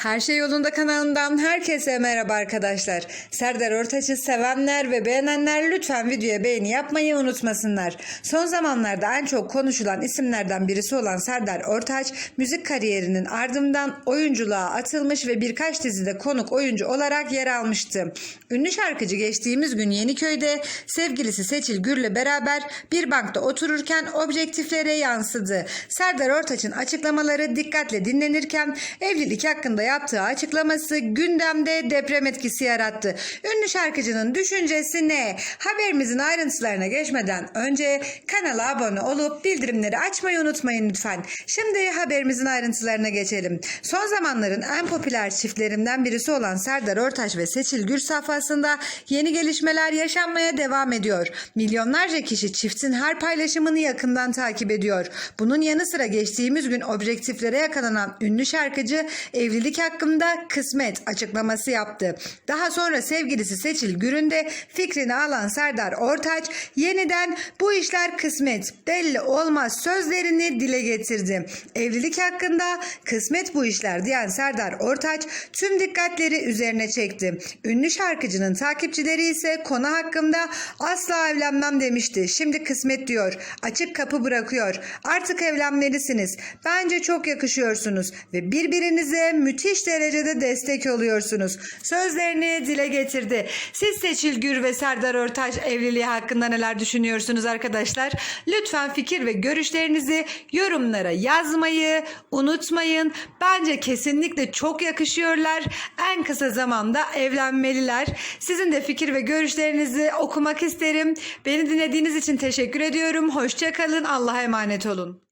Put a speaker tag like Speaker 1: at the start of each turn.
Speaker 1: Her Şey Yolunda kanalından herkese merhaba arkadaşlar. Serdar Ortaç'ı sevenler ve beğenenler lütfen videoya beğeni yapmayı unutmasınlar. Son zamanlarda en çok konuşulan isimlerden birisi olan Serdar Ortaç, müzik kariyerinin ardından oyunculuğa atılmış ve birkaç dizide konuk oyuncu olarak yer almıştı. Ünlü şarkıcı geçtiğimiz gün Yeniköy'de sevgilisi Seçil Gür'le beraber bir bankta otururken objektiflere yansıdı. Serdar Ortaç'ın açıklamaları dikkatle dinlenirken evlilik hakkında yaptığı açıklaması gündemde deprem etkisi yarattı. Ünlü şarkıcının düşüncesi ne? Haberimizin ayrıntılarına geçmeden önce kanala abone olup bildirimleri açmayı unutmayın lütfen. Şimdi haberimizin ayrıntılarına geçelim. Son zamanların en popüler çiftlerinden birisi olan Serdar Ortaç ve Seçil Gür safhasında yeni gelişmeler yaşanmaya devam ediyor. Milyonlarca kişi çiftin her paylaşımını yakından takip ediyor. Bunun yanı sıra geçtiğimiz gün objektiflere yakalanan ünlü şarkıcı evlilik hakkında kısmet açıklaması yaptı. Daha sonra sevgilisi Seçil Gür'ün de fikrini alan Serdar Ortaç yeniden bu işler kısmet belli olmaz sözlerini dile getirdi. Evlilik hakkında kısmet bu işler diyen Serdar Ortaç tüm dikkatleri üzerine çekti. Ünlü şarkıcının takipçileri ise konu hakkında asla evlenmem demişti. Şimdi kısmet diyor. Açık kapı bırakıyor. Artık evlenmelisiniz. Bence çok yakışıyorsunuz ve birbirinize müthiş derecede destek oluyorsunuz. Sözlerini dile getirdi. Siz Seçil Gür ve Serdar Ortaç evliliği hakkında neler düşünüyorsunuz arkadaşlar? Lütfen fikir ve görüşlerinizi yorumlara yazmayı unutmayın. Bence kesinlikle çok yakışıyorlar. En kısa zamanda evlenmeliler. Sizin de fikir ve görüşlerinizi okumak isterim. Beni dinlediğiniz için teşekkür ediyorum. Hoşçakalın. Allah'a emanet olun.